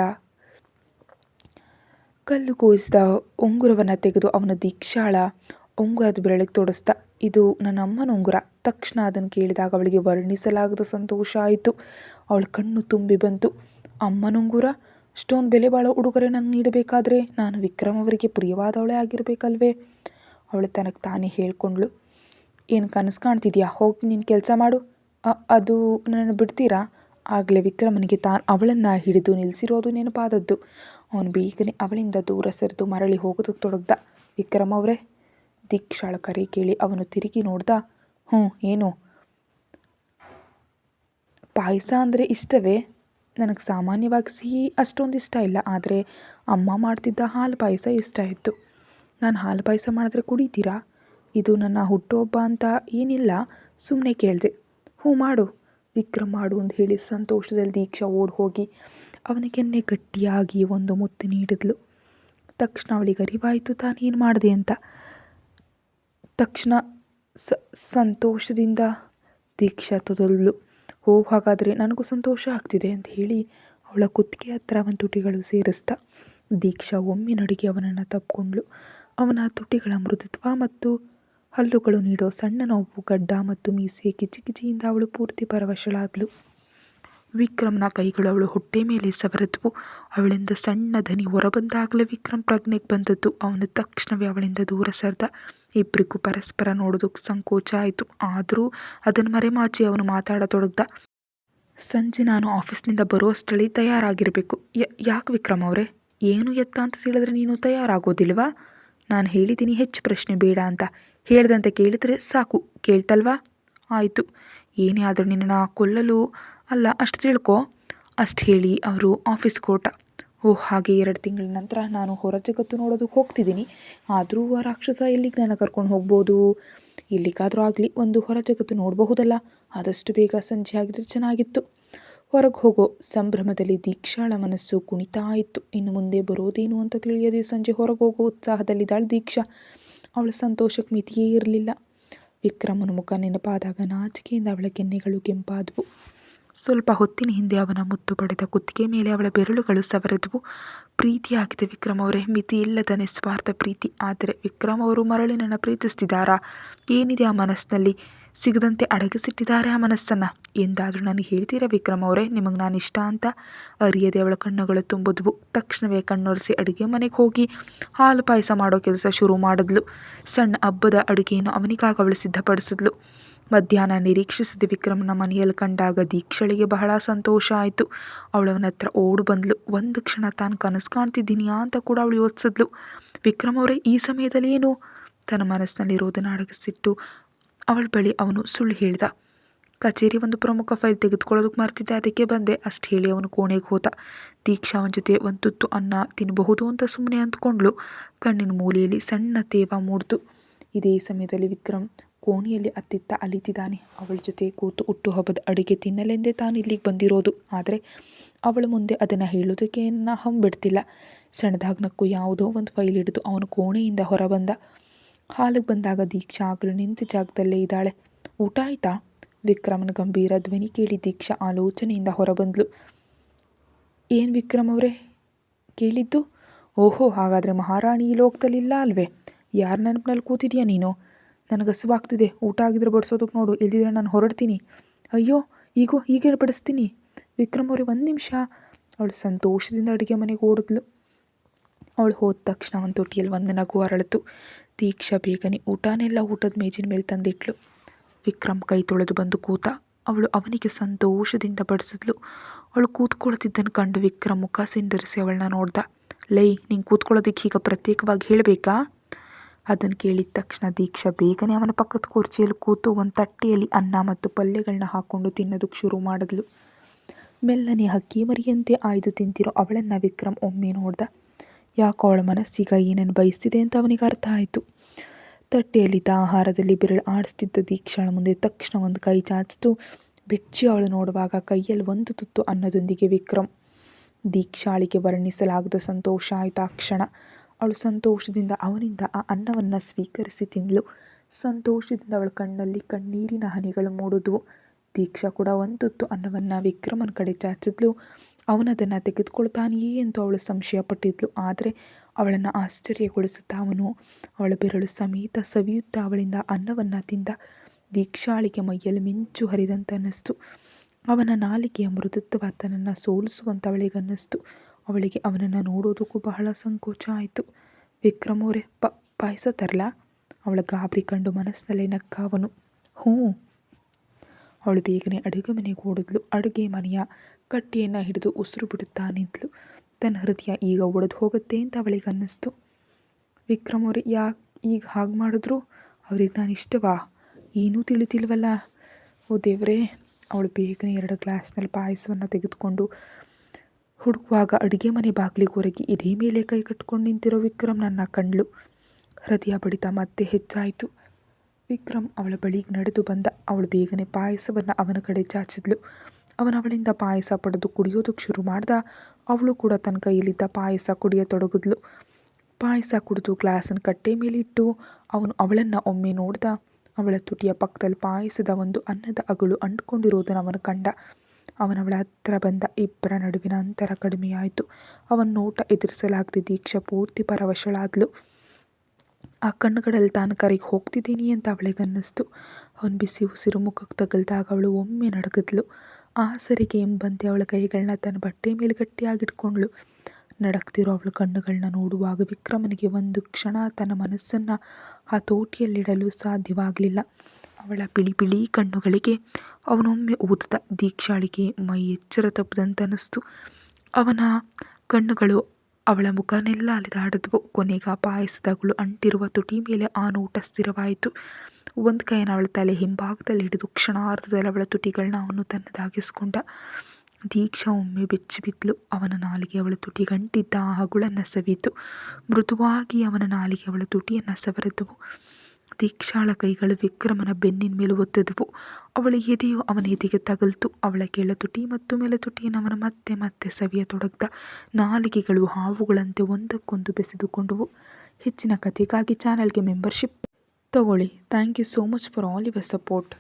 ಕಲ್ಲು ಕೂಯಿಸಿದ ಉಂಗುರವನ್ನು ತೆಗೆದು ಅವನ ದೀಕ್ಷಾಳ ಉಂಗುರದ ಬೆರಳಿಗೆ ತೋಡಿಸ್ದ. ಇದು ನನ್ನ ಅಮ್ಮನ ಉಂಗುರ. ತಕ್ಷಣ ಅದನ್ನು ಕೇಳಿದಾಗ ಅವಳಿಗೆ ವರ್ಣಿಸಲಾಗದ ಸಂತೋಷ ಆಯಿತು. ಅವಳ ಕಣ್ಣು ತುಂಬಿ ಬಂತು. ಅಮ್ಮನ ಉಂಗುರ? ಅಷ್ಟೊಂದು ಬೆಲೆ ಬಾಳೋ ಉಡುಗೊರೆ ನನಗೆ ನೀಡಬೇಕಾದ್ರೆ ನಾನು ವಿಕ್ರಮ್ ಅವರಿಗೆ ಪ್ರಿಯವಾದವಳೇ ಆಗಿರಬೇಕಲ್ವೇ? ಅವಳು ತನಗೆ ತಾನೇ ಹೇಳ್ಕೊಂಡ್ಳು. ಏನು ಕನಸು ಕಾಣ್ತಿದ್ಯಾ? ಹೋಗಿ ನೀನು ಕೆಲಸ ಮಾಡು. ಅದು ನನ್ನ ಬಿಡ್ತೀರಾ? ಆಗಲೇ ವಿಕ್ರಮನಿಗೆ ತಾನು ಅವಳನ್ನು ಹಿಡಿದು ನಿಲ್ಲಿಸಿರೋದು ನೆನಪಾದದ್ದು. ಅವನು ಬೇಗನೆ ಅವಳಿಂದ ದೂರ ಸರಿದು ಮರಳಿ ಹೋಗೋದಕ್ಕೆ ತೊಡಗ್ದ. ವಿಕ್ರಮ್ ಅವರೇ ದಿಕ್ಷಾಳ ಕರೆ ಕೇಳಿ ಅವನು ತಿರುಗಿ ನೋಡ್ದ. ಹ್ಞೂ ಏನು? ಪಾಯಸ ಅಂದರೆ ಇಷ್ಟವೇ? ನನಗೆ ಸಾಮಾನ್ಯವಾಗಿ ಸಿಹಿ ಅಷ್ಟೊಂದು ಇಷ್ಟ ಇಲ್ಲ, ಆದರೆ ಅಮ್ಮ ಮಾಡ್ತಿದ್ದ ಹಾಲು ಪಾಯಸ ಇಷ್ಟ ಇತ್ತು. ನಾನು ಹಾಲು ಪಾಯಸ ಮಾಡಿದ್ರೆ ಕುಡಿತೀರಾ? ಇದು ನನ್ನ ಹುಟ್ಟುಹಬ್ಬ ಅಂತ ಏನಿಲ್ಲ ಸುಮ್ಮನೆ ಕೇಳಿದೆ. ಹ್ಞೂ ಮಾಡು, ವಿಕ್ರಮ್ ಮಾಡು ಅಂತ ಹೇಳಿ ಸಂತೋಷದಲ್ಲಿ ದೀಕ್ಷಾ ಓಡಿ ಹೋಗಿ ಅವನಿಗೆನ್ನೆ ಗಟ್ಟಿಯಾಗಿ ಒಂದು ಮುತ್ತು ನೀಡಿದ್ಲು. ತಕ್ಷಣ ಅವಳಿಗೆ ಅರಿವಾಯಿತು ತಾನೇನು ಮಾಡಿದೆ ಅಂತ. ತಕ್ಷಣ ಸಂತೋಷದಿಂದ ದೀಕ್ಷಾ ತೊದಲ್ಲು. ಓ, ಹಾಗಾದರೆ ನನಗೂ ಸಂತೋಷ ಆಗ್ತಿದೆ ಅಂತ ಹೇಳಿ ಅವಳ ಕುತ್ತಿಗೆ ಹತ್ರ ಅವನ ತುಟಿಗಳು ಸೇರಿಸ್ದ ದೀಕ್ಷಾ ಒಮ್ಮೆ ನಡುಗೆ ಅವನನ್ನು ತಪ್ಪಿಕೊಂಡ್ಳು ಅವನ ತುಟಿಗಳ ಮೃದುತ್ವ ಮತ್ತು ಹಲ್ಲುಗಳು ನೀಡೋ ಸಣ್ಣ ನೋವು, ಗಡ್ಡ ಮತ್ತು ಮೀಸೆ ಕಿಚಿಕಿಚಿಯಿಂದ ಅವಳು ಪೂರ್ತಿ ಪರವಶಳಾದ್ಲು. ವಿಕ್ರಮ್ನ ಕೈಗಳು ಅವಳು ಹೊಟ್ಟೆ ಮೇಲೆ ಸವರಿದವು. ಅವಳಿಂದ ಸಣ್ಣ ದನಿ ಹೊರಬಂದಾಗಲೇ ವಿಕ್ರಮ್ ಪ್ರಜ್ಞೆಗೆ ಬಂದದ್ದು. ಅವನು ತಕ್ಷಣವೇ ಅವಳಿಂದ ದೂರ ಸರಿದ. ಇಬ್ಬರಿಗೂ ಪರಸ್ಪರ ನೋಡೋದಕ್ಕೆ ಸಂಕೋಚ ಆಯಿತು. ಆದರೂ ಅದನ್ನು ಮರೆಮಾಚಿ ಅವನು ಮಾತಾಡತೊಡಗ್ದ. ಸಂಜೆ ನಾನು ಆಫೀಸ್ನಿಂದ ಬರುವಷ್ಟರಲ್ಲಿ ತಯಾರಾಗಿರಬೇಕು. ಯಾಕೆ ವಿಕ್ರಮ್ ಅವರೇ? ಏನು ಎತ್ತ ಅಂತ ತಿಳಿದ್ರೆ ನೀನು ತಯಾರಾಗೋದಿಲ್ವಾ? ನಾನು ಹೇಳಿದ್ದೀನಿ ಹೆಚ್ಚು ಪ್ರಶ್ನೆ ಬೇಡ ಅಂತ. ಹೇಳ್ದಂತೆ ಕೇಳಿದರೆ ಸಾಕು. ಕೇಳ್ತಲ್ವಾ? ಆಯಿತು. ಏನೇ ಆದರೂ ನಿನ್ನ ಕೊಲ್ಲಲು ಅಲ್ಲ, ಅಷ್ಟು ತಿಳ್ಕೊ. ಅಷ್ಟು ಹೇಳಿ ಅವರು ಆಫೀಸ್ ಕೋಟ ಓಹ್ ಹಾಗೆ ಎರಡು ತಿಂಗಳ ನಂತರ ನಾನು ಹೊರ ಜಗತ್ತು ನೋಡೋದಕ್ಕೆ ಹೋಗ್ತಿದ್ದೀನಿ ಆದರೂ ಆ ರಾಕ್ಷಸ ಎಲ್ಲಿಗೆ ನನ್ನ ಕರ್ಕೊಂಡು ಹೋಗ್ಬೋದು? ಎಲ್ಲಿಗಾದರೂ ಆಗಲಿ ಒಂದು ಹೊರ ಜಗತ್ತು ನೋಡಬಹುದಲ್ಲ. ಆದಷ್ಟು ಬೇಗ ಸಂಜೆ ಆಗಿದ್ರೆ ಚೆನ್ನಾಗಿತ್ತು. ಹೊರಗೆ ಹೋಗೋ ಸಂಭ್ರಮದಲ್ಲಿ ದೀಕ್ಷಾಳ ಮನಸ್ಸು ಕುಣಿತಾ ಇತ್ತು. ಇನ್ನು ಮುಂದೆ ಬರೋದೇನು ಅಂತ ತಿಳಿಯದೆ ಸಂಜೆ ಹೊರಗೆ ಹೋಗೋ ಉತ್ಸಾಹದಲ್ಲಿದ್ದಾಳೆ ದೀಕ್ಷಾ. ಅವಳ ಸಂತೋಷಕ್ಕೆ ಮಿತಿಯೇ ಇರಲಿಲ್ಲ. ವಿಕ್ರಮನ ಮುಖ ನೆನಪಾದಾಗ ನಾಚಿಕೆಯಿಂದ ಅವಳ ಕೆನ್ನೆಗಳು ಕೆಂಪಾದವು. ಸ್ವಲ್ಪ ಹೊತ್ತಿನ ಹಿಂದೆ ಅವನ ಮುತ್ತು ಪಡೆದ ಕುತ್ತಿಗೆ ಮೇಲೆ ಅವಳ ಬೆರಳುಗಳು ಸವರಿದ್ವು. ಪ್ರೀತಿಯಾಗಿದೆ ವಿಕ್ರಮ್ ಅವರೇ ಮಿತಿ ಇಲ್ಲದ ನಿಸ್ವಾರ್ಥ ಪ್ರೀತಿ. ಆದರೆ ವಿಕ್ರಮ್ ಅವರು ಮರಳಿ ನನ್ನ ಪ್ರೀತಿಸ್ತಿದ್ದಾರಾ? ಏನಿದೆ ಆ ಮನಸ್ಸಿನಲ್ಲಿ? ಸಿಗದಂತೆ ಅಡಗಿಸಿಟ್ಟಿದ್ದಾರೆ ಆ ಮನಸ್ಸನ್ನು? ಎಂದಾದರೂ ನನಗೆ ಹೇಳ್ತೀರಾ ವಿಕ್ರಮ್ ಅವರೇ, ನಿಮಗೆ ನಾನು ಇಷ್ಟ ಅಂತ? ಅರಿಯದೆ ಅವಳ ಕಣ್ಣುಗಳು ತುಂಬಿದ್ವು. ತಕ್ಷಣವೇ ಕಣ್ಣೊರೆಸಿ ಅಡುಗೆ ಮನೆಗೆ ಹೋಗಿ ಹಾಲು ಪಾಯಸ ಮಾಡೋ ಕೆಲಸ ಶುರು ಮಾಡಿದ್ಲು. ಸಣ್ಣ ಹಬ್ಬದ ಅಡುಗೆಯನ್ನು ಅವನಿಗಾಗಿ ಅವಳು ಸಿದ್ಧಪಡಿಸಿದ್ಲು. ಮಧ್ಯಾಹ್ನ ನಿರೀಕ್ಷಿಸಿದ ವಿಕ್ರಮನ ಮನೆಯಲ್ಲಿ ಕಂಡಾಗ ದೀಕ್ಷಳಿಗೆ ಬಹಳ ಸಂತೋಷ ಆಯಿತು. ಅವಳು ಅವನ ಹತ್ರ ಓಡು ಬಂದ್ಲು. ಒಂದು ಕ್ಷಣ ತಾನು ಕನಸು ಕಾಣ್ತಿದ್ದೀನಿ ಅಂತ ಕೂಡ ಅವಳು ಯೋಚಿಸಿದ್ಲು. ವಿಕ್ರಮ್ ಅವರೇ, ಈ ಸಮಯದಲ್ಲಿ ಏನು? ತನ್ನ ಮನಸ್ಸಿನಲ್ಲಿರೋದನ್ನು ಅಡಗಿಸಿಟ್ಟು ಅವಳ ಬಳಿ ಅವನು ಸುಳ್ಳು ಹೇಳಿದ. ಕಚೇರಿ ಒಂದು ಪ್ರಮುಖ ಫೈಲ್ ತೆಗೆದುಕೊಳ್ಳೋದಕ್ಕೆ ಮರ್ತಿದ್ದೆ, ಅದಕ್ಕೆ ಬಂದೆ. ಅಷ್ಟು ಹೇಳಿ ಅವನು ಕೋಣೆಗೆ ಹೋದ. ದೀಕ್ಷಾ ಅವನ ಜೊತೆ ಒಂದು ತುತ್ತು ಅನ್ನ ತಿನ್ನಬಹುದು ಅಂತ ಸುಮ್ಮನೆ ಅಂದ್ಕೊಂಡ್ಳು. ಕಣ್ಣಿನ ಮೂಲೆಯಲ್ಲಿ ಸಣ್ಣ ತೇವ ಮೂಡ್ತು ಇದೇ ಸಮಯದಲ್ಲಿ ವಿಕ್ರಮ್ ಕೋಣೆಯಲ್ಲಿ ಅತ್ತಿತ್ತ ಅಲಿತಿದ್ದಾನೆ. ಅವಳ ಜೊತೆ ಕೂತು ಹುಟ್ಟುಹಬ್ಬದ ಅಡುಗೆ ತಿನ್ನಲೆಂದೇ ತಾನು ಇಲ್ಲಿಗೆ ಬಂದಿರೋದು. ಆದರೆ ಅವಳ ಮುಂದೆ ಅದನ್ನು ಹೇಳೋದಕ್ಕೆ ನಾ ಹಂಬಿಡ್ತಿಲ್ಲ. ಸಣ್ಣದಾಗ್ನಕ್ಕೂ ಯಾವುದೋ ಒಂದು ಫೈಲ್ ಹಿಡಿದು ಅವನು ಕೋಣೆಯಿಂದ ಹೊರಬಂದ. ಹಾಲಿಗೆ ಬಂದಾಗ ದೀಕ್ಷಾ ಆಗಲು ನಿಂತ ಜಾಗದಲ್ಲೇ ಇದ್ದಾಳೆ. ಊಟ ಆಯ್ತಾ? ವಿಕ್ರಮನ ಗಂಭೀರ ಧ್ವನಿ ಕೇಳಿ ದೀಕ್ಷಾ ಆಲೋಚನೆಯಿಂದ ಹೊರಬಂದ್ಲು. ಏನು ವಿಕ್ರಮ್ ಅವರೇ? ಕೇಳಿದ್ದು? ಓಹೋ, ಹಾಗಾದರೆ ಮಹಾರಾಣಿ ಈ ಲೋಕದಲ್ಲಿಲ್ಲ ಅಲ್ವೇ? ಯಾರ ನೆನಪಿನಲ್ಲಿ ಕೂತಿದೆಯಾ ನೀನು? ನನಗೆ ಹಸಿವಾಗ್ತಿದೆ ಊಟ ಆಗಿದ್ರೆ ಬಡಿಸೋದಕ್ಕೆ ನೋಡು ಇಲ್ದಿದ್ರೆ ನಾನು ಹೊರಡ್ತೀನಿ. ಅಯ್ಯೋ, ಈಗೋ ಈಗೇ ಬಡಿಸ್ತೀನಿ. ವಿಕ್ರಮ್ ಅವರೇ, ಒಂದು ನಿಮಿಷ. ಅವಳು ಸಂತೋಷದಿಂದ ಅಡುಗೆ ಮನೆಗೆ ಓಡಿದ್ಲು. ಅವಳು ಹೋದ ತಕ್ಷಣ ಒಂದು ತೊಟ್ಟಿಯಲ್ಲಿ ಒಂದು ನಗು ಅರಳಿತು. ದೀಕ್ಷಾ ಬೇಗನೆ ಊಟನೆಲ್ಲ ಊಟದ ಮೇಜಿನ ಮೇಲೆ ತಂದಿಟ್ಲು. ವಿಕ್ರಮ್ ಕೈ ತೊಳೆದು ಬಂದು ಕೂತ ಅವಳು ಅವನಿಗೆ ಸಂತೋಷದಿಂದ ಬಡಿಸಿದ್ಲು. ಅವಳು ಕೂತ್ಕೊಳ್ತಿದ್ದನ್ನು ಕಂಡು ವಿಕ್ರಮ್ ಮುಖ ಸಿಂಡರಿಸಿ ಅವಳನ್ನ ನೋಡ್ದ. ಲೈ ನಿಂಗೆ ಕೂತ್ಕೊಳ್ಳೋದಕ್ಕೆ ಈಗ ಪ್ರತ್ಯೇಕವಾಗಿ ಹೇಳಬೇಕಾ? ಅದನ್ನು ಕೇಳಿದ ತಕ್ಷಣ ದೀಕ್ಷಾ ಬೇಗನೆ ಅವನ ಪಕ್ಕದ ಕುರ್ಚಿಯಲ್ಲಿ ಕೂತು ಒಂದು ತಟ್ಟೆಯಲ್ಲಿ ಅನ್ನ ಮತ್ತು ಪಲ್ಯಗಳನ್ನ ಹಾಕ್ಕೊಂಡು ತಿನ್ನೋದಕ್ಕೆ ಶುರು ಮಾಡಿದ್ಲು. ಮೆಲ್ಲನೆ ಹಕ್ಕಿ ಮರಿಯಂತೆ ಆಯ್ದು ತಿಂತಿರೋ ಅವಳನ್ನು ವಿಕ್ರಮ್ ಒಮ್ಮೆ ನೋಡ್ದ. ಯಾಕೋ ಅವಳ ಮನಸ್ಸೀಗ ಏನೇನು ಬಯಸ್ತಿದೆ ಅಂತ ಅವನಿಗೆ ಅರ್ಥ ಆಯಿತು. ತಟ್ಟೆಯಲ್ಲಿದ್ದ ಆಹಾರದಲ್ಲಿ ಬೆರಳು ಆಡಿಸ್ತಿದ್ದ ದೀಕ್ಷಾಳ ಮುಂದೆ ತಕ್ಷಣ ಒಂದು ಕೈ ಚಾಚಿತು ಬೆಚ್ಚಿ ಅವಳು ನೋಡುವಾಗ ಕೈಯಲ್ಲಿ ಒಂದು ತುತ್ತು ಅನ್ನದೊಂದಿಗೆ ವಿಕ್ರಮ್ ದೀಕ್ಷಾಳಿಗೆ ವರ್ಣಿಸಲಾಗದ ಸಂತೋಷ ಆಯಿತು ಆ ಕ್ಷಣ. ಅವಳು ಸಂತೋಷದಿಂದ ಅವನಿಂದ ಆ ಅನ್ನವನ್ನು ಸ್ವೀಕರಿಸಿ ತಿಂದಳು ಸಂತೋಷದಿಂದ ಅವಳ ಕಣ್ಣಲ್ಲಿ ಕಣ್ಣೀರಿನ ಹನಿಗಳು ಮೂಡಿದ್ವು. ದೀಕ್ಷಾ ಕೂಡ ಒಂದು ತುತ್ತು ಅನ್ನವನ್ನು ವಿಕ್ರಮನ ಕಡೆ ಚಾಚಿದ್ಲು. ಅವನದನ್ನು ತೆಗೆದುಕೊಳ್ತಾನೆಯೇ ಎಂದು ಅವಳು ಸಂಶಯಪಟ್ಟಿದ್ಲು. ಆದರೆ ಅವಳನ್ನು ಆಶ್ಚರ್ಯಗೊಳಿಸುತ್ತಾ ಅವನು, ಅವಳ ಬೆರಳು ಸಮೇತ ಸವಿಯುತ್ತಾ ಅವಳಿಂದ ಅನ್ನವನ್ನು ತಿಂದ. ದೀಕ್ಷಾಳಿಗೆ ಮೈಯಲ್ಲಿ ಮಿಂಚು ಹರಿದಂತೆ ಅನ್ನಿಸ್ತು. ಅವನ ನಾಲಿಗೆಯ ಮೃದುತ್ವ ತನ್ನನ್ನು ಸೋಲಿಸುವಂತ ಅವಳಿಗನ್ನಿಸ್ತು. ಅವಳಿಗೆ ಅವನನ್ನು ನೋಡೋದಕ್ಕೂ ಬಹಳ ಸಂಕೋಚ ಆಯಿತು. ವಿಕ್ರಮ್ ಪ, ಪಾಯಸ ತರಲಾ? ಅವಳ ಗಾಬರಿ ಕಂಡು ಮನಸ್ಸಿನಲ್ಲೇ ನಕ್ಕ ಅವನು. ಹ್ಞೂ. ಅವಳು ಬೇಗನೆ ಅಡುಗೆ ಮನೆಗೆ ಓಡಿದ್ಲು. ಅಡುಗೆ ಮನೆಯ ಕಟ್ಟಿಯನ್ನು ಹಿಡಿದು ಉಸಿರು ಬಿಡುತ್ತಾ ನಿಂತಳು ತನ್ನ ಹೃದಯ ಈಗ ಒಡೆದು ಹೋಗುತ್ತೆ ಅಂತ ಅವಳಿಗೆ ಅನ್ನಿಸ್ತು. ವಿಕ್ರಮ್ ಯಾಕೆ ಈಗ ಹಾಗೆ ಮಾಡಿದ್ರು? ಅವ್ರಿಗೆ ನಾನು ಇಷ್ಟವಾ? ಏನೂ ತಿಳಿತಿಲ್ವಲ್ಲ. ಓ ದೇವರೇ. ಅವಳು ಬೇಗನೆ ಎರಡು ಗ್ಲಾಸ್ನಲ್ಲಿ ಪಾಯಸವನ್ನು ತೆಗೆದುಕೊಂಡು ಹುಡುಕುವಾಗ ಅಡುಗೆ ಮನೆ ಬಾಗಿಲಿಗೆ ಹೊರಗೆ ಇದೇ ಮೇಲೆ ಕೈ ಕಟ್ಕೊಂಡು ನಿಂತಿರೋ ವಿಕ್ರಮ್ ನನ್ನ ಕಂಡ್ಳು ಹೃದಯ ಬಡಿತ ಮತ್ತೆ ಹೆಚ್ಚಾಯಿತು. ವಿಕ್ರಮ್ ಅವಳ ಬಳಿಗೆ ನಡೆದು ಬಂದ ಅವಳು ಬೇಗನೆ ಪಾಯಸವನ್ನು ಅವನ ಕಡೆ ಚಾಚಿದ್ಲು. ಅವನವಳಿಂದ ಪಾಯಸ ಪಡೆದು ಕುಡಿಯೋದಕ್ಕೆ ಶುರು ಮಾಡ್ದ ಅವಳು ಕೂಡ ತನ್ನ ಕೈಯಲ್ಲಿದ್ದ ಪಾಯಸ ಕುಡಿಯತೊಡಗಿದ್ಲು ಪಾಯಸ ಕುಡಿದು ಗ್ಲಾಸನ್ನು ಕಟ್ಟೆ ಮೇಲಿಟ್ಟು ಅವನು ಅವಳನ್ನು ಒಮ್ಮೆ ನೋಡ್ದ. ಅವಳ ತುಟಿಯ ಪಕ್ಕದಲ್ಲಿ ಪಾಯಸದ ಒಂದು ಅನ್ನದ ಅಗಳು ಅಂಟ್ಕೊಂಡಿರೋದನ್ನು ಅವನು ಕಂಡ. ಅವನವಳ ಹತ್ತಿರ ಬಂದ ಇಬ್ಬರ ನಡುವಿನ ಅಂತರ ಕಡಿಮೆಯಾಯಿತು. ಅವನ ನೋಟ ಎದುರಿಸಲಾಗದೆ ದೀಕ್ಷಾ ಪೂರ್ತಿ ಪರವಶಳಾದ್ಲು. ಆ ಕಣ್ಣುಗಳಲ್ಲಿ ತಾನು ಕರೆಗೆ ಹೋಗ್ತಿದ್ದೀನಿ ಅಂತ ಅವಳಿಗೆ ಅನ್ನಿಸ್ತು ಅವನು ಬಿಸಿ ಉಸಿರು ಮುಖಕ್ಕೆ ತಗಲ್ದಾಗ ಅವಳು ಒಮ್ಮೆ ನಡಗಿದ್ಲು. ಆಸರಿಗೆ ಎಂಬಂತೆ ಅವಳ ಕೈಗಳನ್ನ ತನ್ನ ಬಟ್ಟೆ ಮೇಲೆ ಗಟ್ಟಿಯಾಗಿಟ್ಕೊಂಡ್ಳು. ನಡಕ್ತಿರೋ ಅವಳ ಕಣ್ಣುಗಳನ್ನ ನೋಡುವಾಗ ವಿಕ್ರಮನಿಗೆ ಒಂದು ಕ್ಷಣ ತನ್ನ ಮನಸ್ಸನ್ನು ಆ ತೋಟಿಯಲ್ಲಿಡಲು ಸಾಧ್ಯವಾಗಲಿಲ್ಲ. ಅವಳ ಬಿಳಿ ಬಿಳಿ ಕಣ್ಣುಗಳಿಗೆ. ಅವನೊಮ್ಮೆ ಊದಿದ ದೀಕ್ಷಾಳಿಗೆ ಮೈ ಎಚ್ಚರ ತಪ್ಪದಂತನಿಸ್ತು. ಅವನ ಕಣ್ಣುಗಳು ಅವಳ ಮುಖನೆಲ್ಲ ಅಲಿದಾಡಿದ್ವು ಕೊನೆಗೆ ಪಾಯಸದಗಳು ಅಂಟಿರುವ ತುಟಿ ಮೇಲೆ ಆ ನೋಟ ಸ್ಥಿರವಾಯಿತು. ಒಂದು ಕೈಯನ್ನು ಅವಳ ತಲೆ ಹಿಂಭಾಗದಲ್ಲಿ ಹಿಡಿದು ಕ್ಷಣಾರ್ಧದಲ್ಲಿ ಅವಳ ತುಟಿಗಳನ್ನ ಅವನು ತನ್ನದಾಗಿಸ್ಕೊಂಡ. ದೀಕ್ಷಾ ಒಮ್ಮೆ ಬೆಚ್ಚಿ ಬಿದ್ದಲು ಅವನ ನಾಲಿಗೆ ಅವಳ ತುಟಿಗಂಟಿದ್ದ ಆ ಹಗುಳನ್ನು ಸವಿತು ಮೃದುವಾಗಿ ಅವನ ನಾಲಿಗೆ ಅವಳ ತುಟಿಯನ್ನು ಸವರಿದವು ದೀಕ್ಷಾಳ ಕೈಗಳು ವಿಕ್ರಮನ ಬೆನ್ನಿನ ಮೇಲೆ ಒತ್ತಿದವು. ಅವಳ ಎದೆಯು ಅವನ ಎದೆಗೆ ತಗಲ್ತು. ಅವಳ ಕೆಳ ತುಟಿ ಮತ್ತು ಮೇಲೆ ತುಟಿಯನ್ನು ಅವನ ಮತ್ತೆ ಮತ್ತೆ ಸವಿಯತೊಡಗ್ದ ನಾಲಿಗೆಗಳು ಹಾವುಗಳಂತೆ ಒಂದಕ್ಕೊಂದು ಬೆಸೆದುಕೊಂಡವು. ಹೆಚ್ಚಿನ ಕಥೆಗಾಗಿ ಚಾನಲ್ಗೆ ಮೆಂಬರ್ಶಿಪ್ ತಗೊಳ್ಳಿ. Thank you so much for all your support.